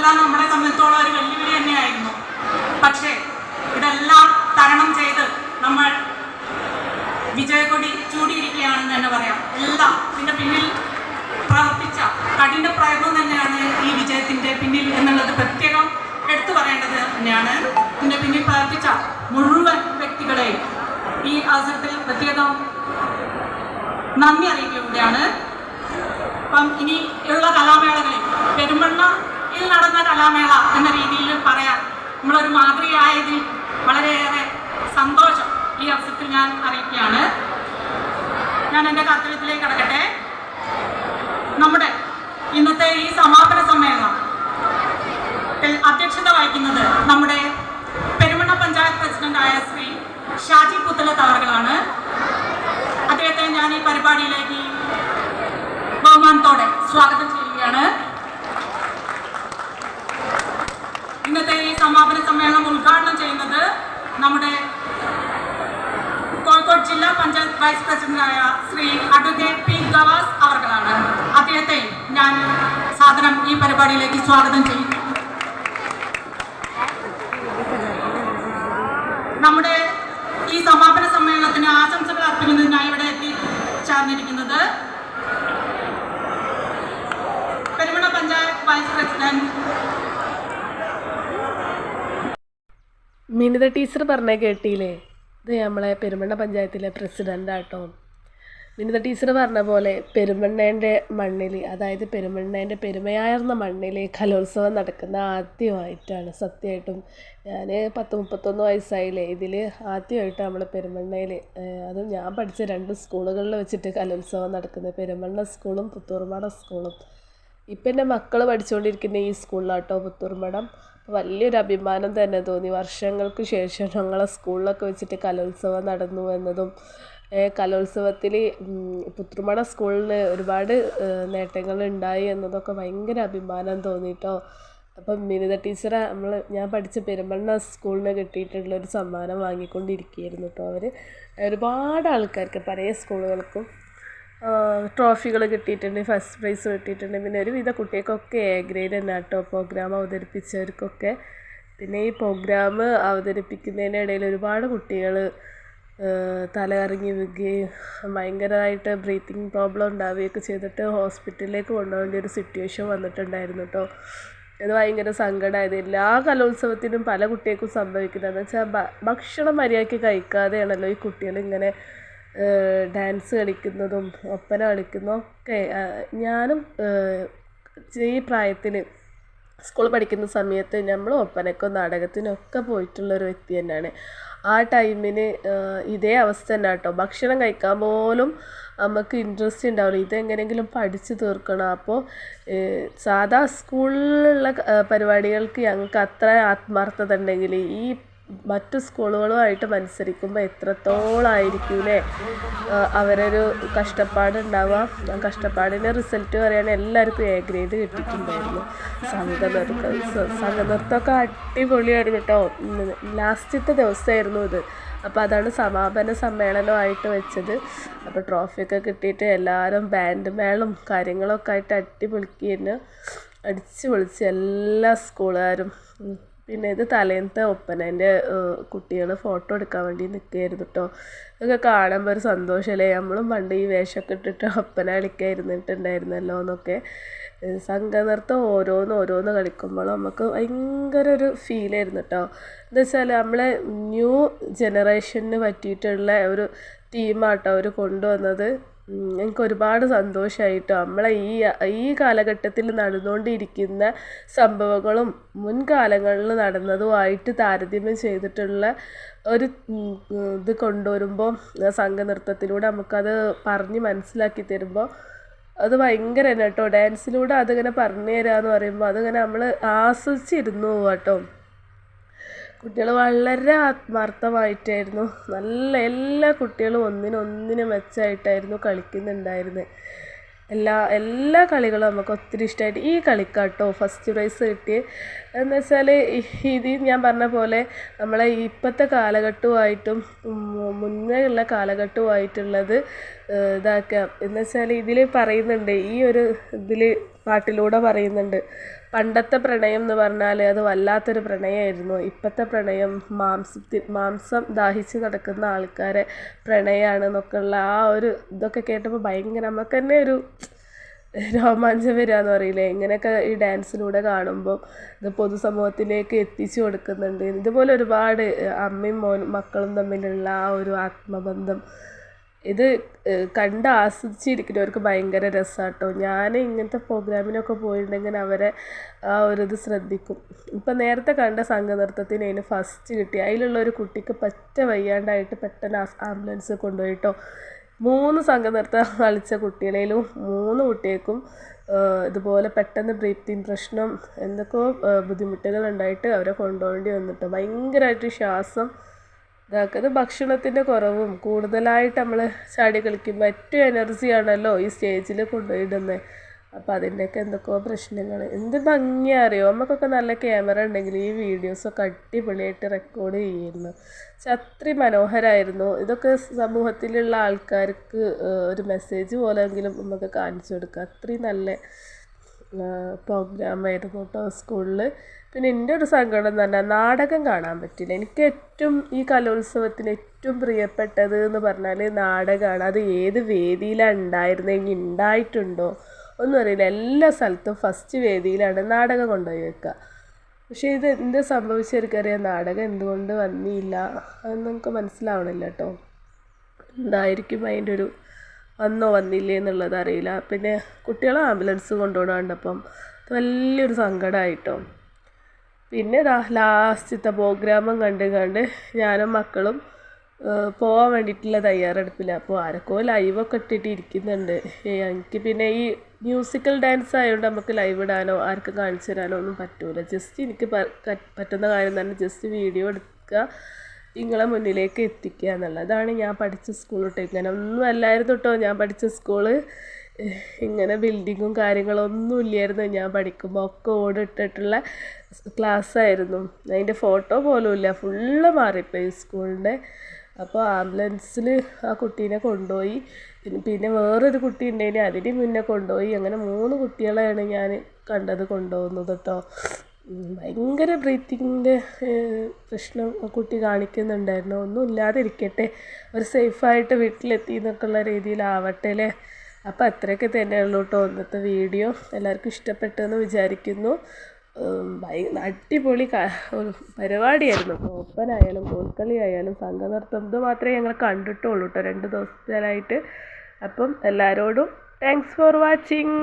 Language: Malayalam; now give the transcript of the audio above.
ഇതെല്ലാം നമ്മളെ സംബന്ധിച്ചോളം ഒരു വെല്ലുവിളി തന്നെയായിരുന്നു. പക്ഷേ ഇതെല്ലാം തരണം ചെയ്ത് നമ്മൾ വിജയക്കൊടി ചൂടിയിരിക്കുകയാണെന്ന് തന്നെ പറയാം. എല്ലാം ഇതിന്റെ പിന്നിൽ പ്രവർത്തിച്ച കഠിന പ്രയത്നം തന്നെയാണ് ഈ വിജയത്തിന്റെ പിന്നിൽ എന്നുള്ളത് പ്രത്യേകം എടുത്തു പറയേണ്ടത് തന്നെയാണ്. ഇതിന്റെ പിന്നിൽ പ്രവർത്തിച്ച മുഴുവൻ വ്യക്തികളെയും ഈ അവസരത്തിൽ പ്രത്യേകം നന്ദി അറിയിക്കുകയാണ് അപ്പം ഇനി ഉള്ള കലാമേളകളിൽ പെരുമണ്ണയിൽ കലാമേള എന്ന രീതിയിൽ പറയാൻ നമ്മളൊരു മാതൃകയായതിൽ വളരെയേറെ സന്തോഷം ഈ അവസരത്തിൽ ഞാൻ അറിയിക്കുകയാണ്. ഞാൻ എന്റെ കർത്തവ്യത്തിലേക്ക് കടക്കട്ടെ. നമ്മുടെ ഇന്നത്തെ ഈ സമാപന സമ്മേളനം അധ്യക്ഷത വഹിക്കുന്നത് നമ്മുടെ പെരുമണ്ണ പഞ്ചായത്ത് പ്രസിഡന്റായ ശ്രീ ഷാജി പുത്തല തവറുകളാണ് അദ്ദേഹത്തെ ഞാൻ ഈ പരിപാടിയിലേക്ക് ബഹുമാനത്തോടെ സ്വാഗതം ചെയ്യുകയാണ് ഇന്നത്തെ ഈ സമാപന സമ്മേളനം ഉദ്ഘാടനം ചെയ്യുന്നത് നമ്മുടെ കോഴിക്കോട് ജില്ലാ പഞ്ചായത്ത് വൈസ് പ്രസിഡന്റായ ശ്രീ അഡ്വക്കേറ്റ് പി ഗവാസ് അവർകളാണ് അദ്ദേഹത്തെ ഞാൻ സാധനം ഈ പരിപാടിയിലേക്ക് സ്വാഗതം ചെയ്യുന്നു നമ്മുടെ ഈ സമാപന സമ്മേളനത്തിന് ആശംസകൾ അർപ്പിക്കുന്നതിനായി ഇവിടെ എത്തിച്ചേർന്നിരിക്കുന്നത് Perumanna panchayat vice president Minitha teacher പറഞ്ഞേ കേട്ടില്ലേ? ഇത് നമ്മളെ പെരുമണ്ണ പഞ്ചായത്തിലെ പ്രസിഡന്റാട്ടോ മിനിത ടീച്ചർ പറഞ്ഞ പോലെ പെരുമണ്ണേന്റെ മണ്ണിൽ അതായത് പെരുമണ്ണേന്റെ പെരുമയാർന്ന മണ്ണിൽ കലോത്സവം നടക്കുന്ന ആദ്യമായിട്ടാണ് സത്യമായിട്ടും ഞാൻ പത്ത് മുപ്പത്തൊന്ന് വയസ്സായില്ലേ ഇതിൽ ആദ്യമായിട്ട് നമ്മൾ പെരുമണ്ണയിൽ അതും ഞാൻ പഠിച്ച രണ്ട് സ്കൂളുകളിൽ വെച്ചിട്ട് കലോത്സവം നടക്കുന്നത് പെരുമണ്ണ സ്കൂളും പുത്തൂർമാട സ്കൂളും. ഇപ്പം എന്റെ മക്കൾ പഠിച്ചുകൊണ്ടിരിക്കുന്ന ഈ സ്കൂളിലാട്ടോ പുത്തൂർമഠം. വലിയൊരു അഭിമാനം തന്നെ തോന്നി. വർഷങ്ങൾക്ക് ശേഷം ഞങ്ങളെ സ്കൂളിലൊക്കെ വെച്ചിട്ട് കലോത്സവം നടന്നു എന്നതും കലോത്സവത്തിൽ പുത്രുമണ സ്കൂളിന് ഒരുപാട് നേട്ടങ്ങൾ ഉണ്ടായി എന്നതൊക്കെ ഭയങ്കര അഭിമാനം തോന്നിയിട്ടോ അപ്പം മിനിത ടീച്ചറെ നമ്മൾ ഞാൻ പഠിച്ച പെരുമണ്ണ സ്കൂളിന് കിട്ടിയിട്ടുള്ള ഒരു സമ്മാനം വാങ്ങിക്കൊണ്ടിരിക്കുകയായിരുന്നു കേട്ടോ അവർ ഒരുപാട് ആൾക്കാർക്ക് പല സ്കൂളുകൾക്കും ട്രോഫികൾ കിട്ടിയിട്ടുണ്ട് ഫസ്റ്റ് പ്രൈസ് കിട്ടിയിട്ടുണ്ട്. പിന്നെ ഒരുവിധ കുട്ടികൾക്കൊക്കെ എ ഗ്രേഡ് തന്നെ കേട്ടോ പ്രോഗ്രാം അവതരിപ്പിച്ചവർക്കൊക്കെ. പിന്നെ ഈ പ്രോഗ്രാം അവതരിപ്പിക്കുന്നതിനിടയിൽ ഒരുപാട് കുട്ടികൾ തലകറങ്ങി വീഴുകയും ഭയങ്കരമായിട്ട് ബ്രീത്തിങ് പ്രോബ്ലം ഉണ്ടാവുകയൊക്കെ ചെയ്തിട്ട് ഹോസ്പിറ്റലിലേക്ക് കൊണ്ടുപോകേണ്ട ഒരു സിറ്റുവേഷൻ വന്നിട്ടുണ്ടായിരുന്നു കേട്ടോ അത് ഭയങ്കര സങ്കടമായത്. എല്ലാ കലോത്സവത്തിനും പല കുട്ടികൾക്കും സംഭവിക്കുന്നത്. എന്ന് വെച്ചാൽ ഭക്ഷണം മര്യാദയ്ക്ക് കഴിക്കാതെയാണല്ലോ ഈ കുട്ടികൾ ഇങ്ങനെ ഡാൻസ് കളിക്കുന്നതും ഒപ്പന കളിക്കുന്നതും ഒക്കെ ഞാനും ഈ പ്രായത്തിൽ സ്കൂൾ പഠിക്കുന്ന സമയത്ത് നമ്മൾ ഒപ്പനക്കും നാടകത്തിനും ഒക്കെ പോയിട്ടുള്ളൊരു വ്യക്തി തന്നെയാണ്. ആ ടൈമിന് ഇതേ അവസ്ഥ തന്നെ കേട്ടോ. ഭക്ഷണം കഴിക്കാൻ പോലും നമുക്ക് ഇൻട്രസ്റ്റ് ഉണ്ടാവില്ല. ഇതെങ്ങനെയെങ്കിലും പഠിച്ചു തീർക്കണം. അപ്പോൾ സാധാ സ്കൂളിലുള്ള പരിപാടികൾക്ക് ഞങ്ങൾക്ക് അത്ര ആത്മാർത്ഥത ഉണ്ടെങ്കിൽ ഈ മറ്റു സ്കൂളുകളുമായിട്ട് മത്സരിക്കുമ്പോൾ എത്രത്തോളമായിരിക്കില്ലേ അവരൊരു കഷ്ടപ്പാടുണ്ടാവുക ആ കഷ്ടപ്പാടിന്റെ റിസൾട്ട് പറയുകയാണെങ്കിൽ എല്ലാവർക്കും എ ഗ്രേഡ് കിട്ടിയിട്ടുണ്ടായിരുന്നു സംഘനൃത്തം സംഘനൃത്തമൊക്കെ അടിപൊളിയായിരുന്നു കേട്ടോ. ലാസ്റ്റത്തെ ദിവസമായിരുന്നു ഇത്. അപ്പോൾ അതാണ് സമാപന സമ്മേളനമായിട്ട് വെച്ചത്. അപ്പോൾ ട്രോഫിയൊക്കെ കിട്ടിയിട്ട് എല്ലാവരും ബാൻഡ് മേളും കാര്യങ്ങളൊക്കെ ആയിട്ട് അടിപൊളിക്കുന്നു അടിച്ച് പൊളിച്ച് എല്ലാ സ്കൂളുകാരും പിന്നെ ഇത് തലേന്നത്തെ ഒപ്പനേന്റെ കുട്ടികൾ ഫോട്ടോ എടുക്കാൻ വേണ്ടി നിൽക്കുകയായിരുന്നു കേട്ടോ ഇതൊക്കെ കാണുമ്പോൾ ഒരു സന്തോഷമല്ലേ നമ്മളും പണ്ട് ഈ വേഷമൊക്കെ ഇട്ടിട്ട് ഒപ്പന കളിക്കായിരുന്നിട്ടുണ്ടായിരുന്നല്ലോ എന്നൊക്കെ. സംഘനൃത്തം ഓരോന്ന് ഓരോന്ന് കളിക്കുമ്പോൾ നമുക്ക് ഭയങ്കര ഒരു ഫീലായിരുന്നു കേട്ടോ എന്താ വെച്ചാൽ നമ്മളെ ന്യൂ ജനറേഷന് പറ്റിയിട്ടുള്ള ഒരു തീമാട്ടോ അവർ കൊണ്ടുവന്നത്. എനിക്ക് ഒരുപാട് സന്തോഷമായിട്ടോ നമ്മളെ ഈ ഈ കാലഘട്ടത്തിൽ നടന്നുകൊണ്ടിരിക്കുന്ന സംഭവങ്ങളും മുൻകാലങ്ങളിൽ നടന്നതുമായിട്ട് താരതമ്യം ചെയ്തിട്ടുള്ള ഒരു ഇത് കൊണ്ടുവരുമ്പോൾ സംഘനൃത്തത്തിലൂടെ നമുക്കത് പറഞ്ഞ് മനസ്സിലാക്കി തരുമ്പോൾ അത് ഭയങ്കര തന്നെ കേട്ടോ ഡാൻസിലൂടെ അതിങ്ങനെ പറഞ്ഞു തരാമെന്ന് പറയുമ്പോൾ അതിങ്ങനെ നമ്മൾ ആസ്വദിച്ചിരുന്നു കേട്ടോ കുട്ടികൾ വളരെ ആത്മാർത്ഥമായിട്ടായിരുന്നു. നല്ല എല്ലാ കുട്ടികളും ഒന്നിനൊന്നിന് മെച്ചമായിട്ടായിരുന്നു കളിക്കുന്നുണ്ടായിരുന്നത് എല്ലാ എല്ലാ കളികളും നമുക്ക് ഒത്തിരി ഇഷ്ടമായിട്ട് ഈ കളിക്കാട്ടോ ഫസ്റ്റ് പ്രൈസ് കിട്ടി എന്ന് വെച്ചാൽ ഇത് ഞാൻ പറഞ്ഞ പോലെ നമ്മളെ ഇപ്പോഴത്തെ കാലഘട്ടവുമായിട്ടും മുന്നേ ഉള്ള കാലഘട്ടവുമായിട്ടുള്ളത് ഇതാക്കുക എന്ന് വെച്ചാൽ ഇതിൽ പറയുന്നുണ്ട് ഈ ഒരു ഇതിൽ പാട്ടിലൂടെ പറയുന്നുണ്ട്. പണ്ടത്തെ പ്രണയം എന്ന് പറഞ്ഞാൽ അത് വല്ലാത്തൊരു പ്രണയമായിരുന്നു. ഇപ്പോഴത്തെ പ്രണയം മാംസത്തിൽ മാംസം ദാഹിച്ച് നടക്കുന്ന ആൾക്കാരെ പ്രണയമാണ് എന്നൊക്കെയുള്ള ആ ഒരു ഇതൊക്കെ കേട്ടപ്പോൾ ഭയങ്കര നമുക്ക് തന്നെ ഒരു രോമാഞ്ചം വരിക എന്ന് പറയില്ലേ? ഇങ്ങനെയൊക്കെ ഈ ഡാൻസിലൂടെ കാണുമ്പോൾ ഇത് പൊതുസമൂഹത്തിലേക്ക് എത്തിച്ചു കൊടുക്കുന്നുണ്ട്. ഇതുപോലെ ഒരുപാട് അമ്മയും മോനും മക്കളും തമ്മിലുള്ള ആ ഒരു ആത്മബന്ധം ഇത് കണ്ട് ആസ്വദിച്ചിരിക്കുന്നവർക്ക് ഭയങ്കര രസമാട്ടോ ഞാൻ ഇങ്ങനത്തെ പ്രോഗ്രാമിനൊക്കെ പോയിട്ടുണ്ടെങ്കിൽ അവരെ ആ ഒരു ഇത് ശ്രദ്ധിക്കും. ഇപ്പം നേരത്തെ കണ്ട സംഘനൃത്തത്തിന് അതിന് ഫസ്റ്റ് കിട്ടി. അതിലുള്ള ഒരു കുട്ടിക്ക് പറ്റ വയ്യാണ്ടായിട്ട് പെട്ടെന്ന് ആംബുലൻസ് കൊണ്ടുപോയിട്ടോ. മൂന്ന് സംഘനൃത്തം കളിച്ച കുട്ടികളേലും മൂന്ന് കുട്ടികൾക്കും ഇതുപോലെ പെട്ടെന്ന് ബ്രീത്തിങ് പ്രശ്നം എന്തൊക്കെയോ ബുദ്ധിമുട്ടുകൾ ഉണ്ടായിട്ട് അവരെ കൊണ്ടുപോകേണ്ടി വന്നിട്ട്. ഭയങ്കരമായിട്ട് ശ്വാസം ഇതാക്കുന്നത് ഭക്ഷണത്തിന്റെ കുറവും. കൂടുതലായിട്ട് നമ്മൾ ചാടി കളിക്കുമ്പോൾ ഏറ്റവും എനർജിയാണല്ലോ ഈ സ്റ്റേജിൽ കൊണ്ടുപോയിടുന്നത് അപ്പോൾ അതിന്റെയൊക്കെ എന്തൊക്കെയോ പ്രശ്നങ്ങൾ എന്ത് ഭംഗിയാ അറിയോ? നമുക്കൊക്കെ നല്ല ക്യാമറ ഉണ്ടെങ്കിൽ ഈ വീഡിയോസൊക്കെ അടിപൊളിയായിട്ട് റെക്കോർഡ് ചെയ്യുന്നു. അത്രയും മനോഹരമായിരുന്നു ഇതൊക്കെ സമൂഹത്തിലുള്ള ആൾക്കാർക്ക് ഒരു മെസ്സേജ് പോലെയെങ്കിലും നമുക്ക് കാണിച്ചു കൊടുക്കുക അത്രയും നല്ല പ്രോഗ്രാമായിരുന്നു കേട്ടോ സ്കൂളിൽ പിന്നെ എന്റെ ഒരു സങ്കടം എന്ന് പറഞ്ഞാൽ നാടകം കാണാൻ പറ്റില്ല. എനിക്ക് ഏറ്റവും ഈ കലോത്സവത്തിന് ഏറ്റവും പ്രിയപ്പെട്ടത് എന്ന് പറഞ്ഞാൽ നാടകമാണ് അത് ഏത് വേദിയിലാണ് ഉണ്ടായിരുന്നത് ഇനി ഉണ്ടായിട്ടുണ്ടോ ഒന്നും അറിയില്ല. എല്ലാ സ്ഥലത്തും ഫസ്റ്റ് വേദിയിലാണ് നാടകം കൊണ്ടുപോയി വെക്കുക. പക്ഷേ ഇത് എന്ത് സംഭവിച്ചവർക്കറിയാം നാടകം എന്തുകൊണ്ട് വന്നില്ല? അതൊന്നും നമുക്ക് മനസ്സിലാവണില്ല കേട്ടോ. എന്തായിരിക്കും അതിന്റെ ഒരു വന്നോ വന്നില്ലേ എന്നുള്ളത് അറിയില്ല. പിന്നെ കുട്ടികളെ ആംബുലൻസ് കൊണ്ടുപോകണ കണ്ടപ്പം വലിയൊരു സങ്കടമായിട്ടോ. പിന്നെ ഇതാ ലാസ്റ്റത്തെ പ്രോഗ്രാമും കണ്ട് കണ്ട് ഞാനും മക്കളും പോകാൻ വേണ്ടിയിട്ടുള്ള തയ്യാറെടുപ്പില്ല അപ്പോൾ ആരൊക്കെ ലൈവൊക്കെ ഇട്ടിട്ട് ഇരിക്കുന്നുണ്ട് എനിക്ക് പിന്നെ ഈ മ്യൂസിക്കൽ ഡാൻസ് ആയതുകൊണ്ട് നമുക്ക് ലൈവ് ഇടാനോ ആർക്കും കാണിച്ചു തരാനോ ഒന്നും പറ്റൂല. ജസ്റ്റ് എനിക്ക് പറ്റുന്ന കാര്യം തന്നെ ജസ്റ്റ് വീഡിയോ എടുക്കുക. നിങ്ങളെ മുന്നിലേക്ക് എത്തിക്കുക എന്നുള്ളത് അതാണ് ഞാൻ പഠിച്ച സ്കൂൾ കേട്ടോ ഇങ്ങനെ ഒന്നും അല്ലായിരുന്നു കേട്ടോ ഞാൻ പഠിച്ച സ്കൂൾ ഇങ്ങനെ ബിൽഡിങ്ങും കാര്യങ്ങളൊന്നും ഇല്ലായിരുന്നു. ഞാൻ പഠിക്കുമ്പോൾ ഒക്കെ ഓടിട്ടിട്ടുള്ള ക്ലാസ്സായിരുന്നു അതിന്റെ ഫോട്ടോ പോലും ഇല്ല. ഫുള്ള് മാറിപ്പോയി സ്കൂളിന്റെ അപ്പോൾ ആംബുലൻസിൽ ആ കുട്ടീനെ കൊണ്ടുപോയി. പിന്നെ വേറൊരു കുട്ടി ഉണ്ടായിന് അതിന് മുന്നേ കൊണ്ടുപോയി. അങ്ങനെ മൂന്ന് കുട്ടികളെയാണ് ഞാൻ കണ്ടത് കൊണ്ടുപോകുന്നത് കേട്ടോ ഭയങ്കര ബ്രീത്തിങ്ങിന്റെ പ്രശ്നം കുട്ടി കാണിക്കുന്നുണ്ടായിരുന്നു. ഒന്നും ഇല്ലാതിരിക്കട്ടെ ഒരു സേഫായിട്ട് വീട്ടിലെത്തി എന്നൊക്കെയുള്ള രീതിയിലാവട്ടെ അല്ലേ? അപ്പോൾ അത്രയൊക്കെ തന്നെയുള്ളൂ കേട്ടോ ഇന്നത്തെ വീഡിയോ. എല്ലാവർക്കും ഇഷ്ടപ്പെട്ടെന്ന് വിചാരിക്കുന്നു. അടിപൊളി പരിപാടിയായിരുന്നു. ഓപ്പനായാലും കോൽക്കളി ആയാലും സംഘനൃത്തം ഇത് മാത്രമേ ഞങ്ങൾ കണ്ടിട്ടുള്ളൂ കേട്ടോ. രണ്ട് ദിവസത്തിലായിട്ട്. അപ്പം എല്ലാവരോടും താങ്ക്സ് ഫോർ വാച്ചിങ്